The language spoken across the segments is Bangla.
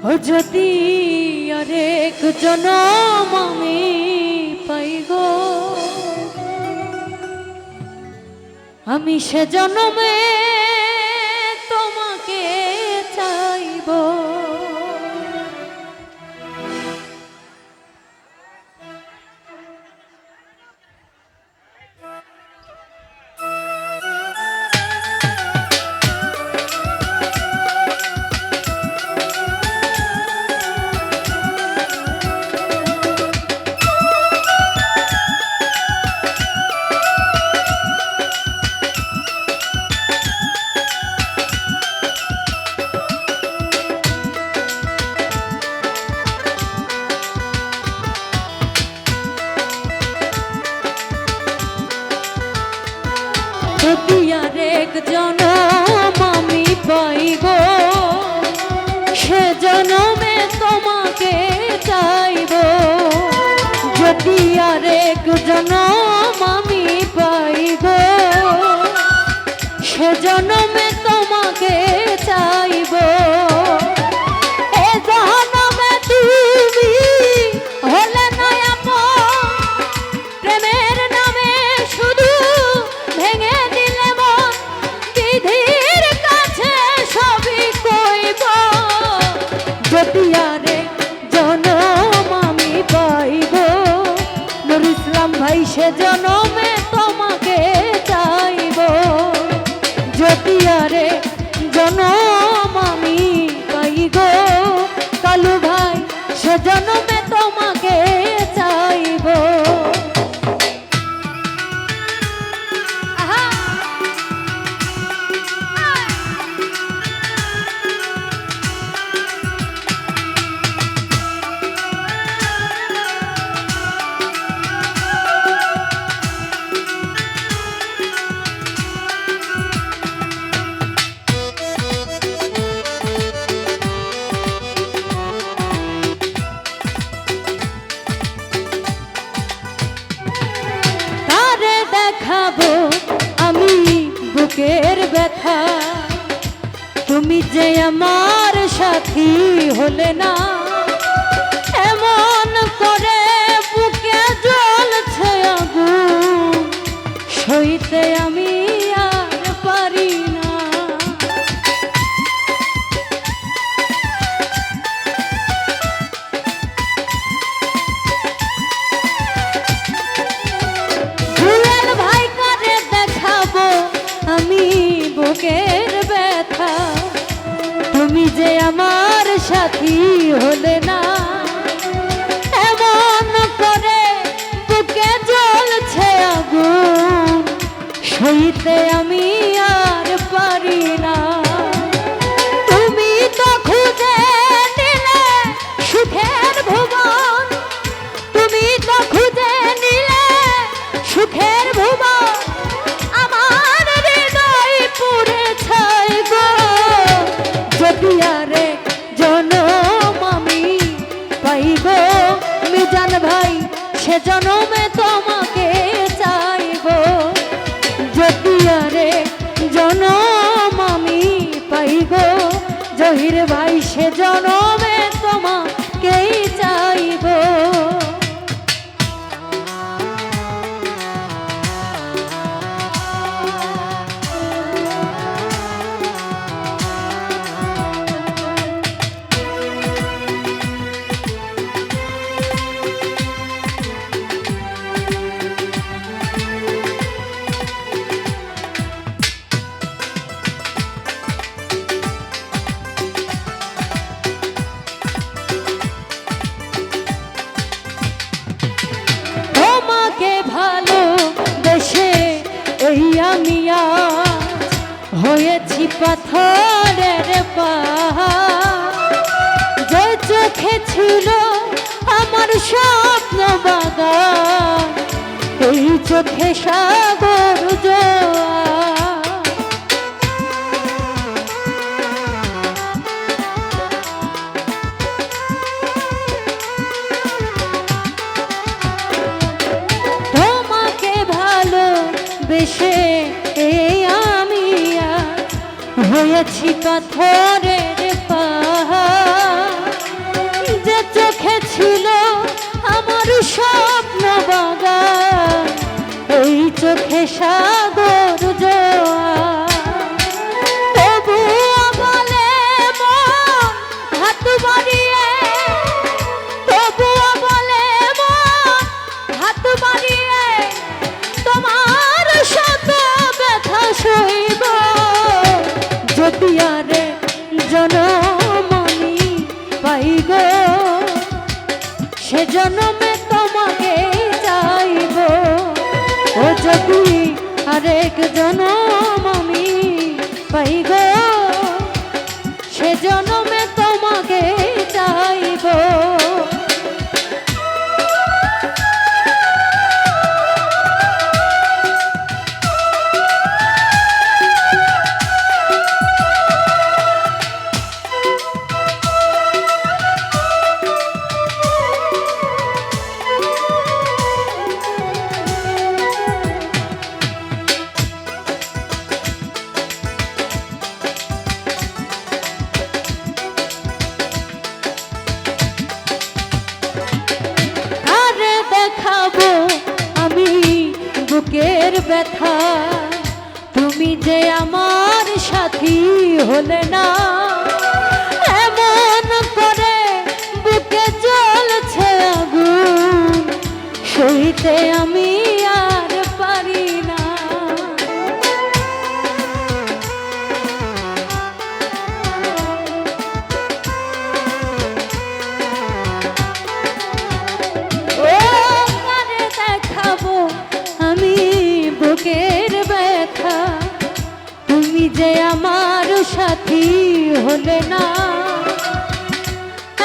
ও যদি আরেক জনম আমি পাইব আমি সে জনমে যদি আরেক জনম ব্যথা তুমি যে আমার সাথী হলে না? হলে না। এমন করে বুকে জ্বলছে আগুন। সইতে আমি আর পারি না। জনমে তোমাকে চাইব। যদি আরে জনম আমি পাইব জহির ভাই সে জনমে এই আমি হয়েছি পাথরের পাহাড়। যে চোখে ছিল আমার স্বপ্ন বাগান, এই চোখে সাগর জোয়ার। বেশে এই আমি হয়েছি পাথরে। জনমনি পাইব সে জন্মে তোমাকে চাইব ও যদি আরেক জনম আমি পাইব সে জন্মে বুকের ব্যথা। তুমি যে আমার সাথী হলে না, এমন করে বুকে জ্বলছে আগুন। সইতে আমি যে আমার সাথী হলে না।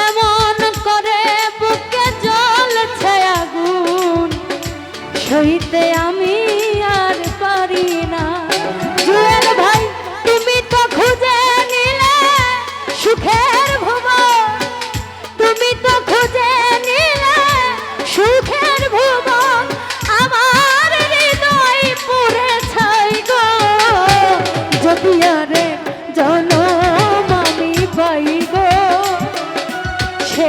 এমন করে বুকে জল আগুন, সইতে আমি আর পারি না। জুয়েল ভাই, তুমি তো খুঁজে নিলে সুখের পাই গো সে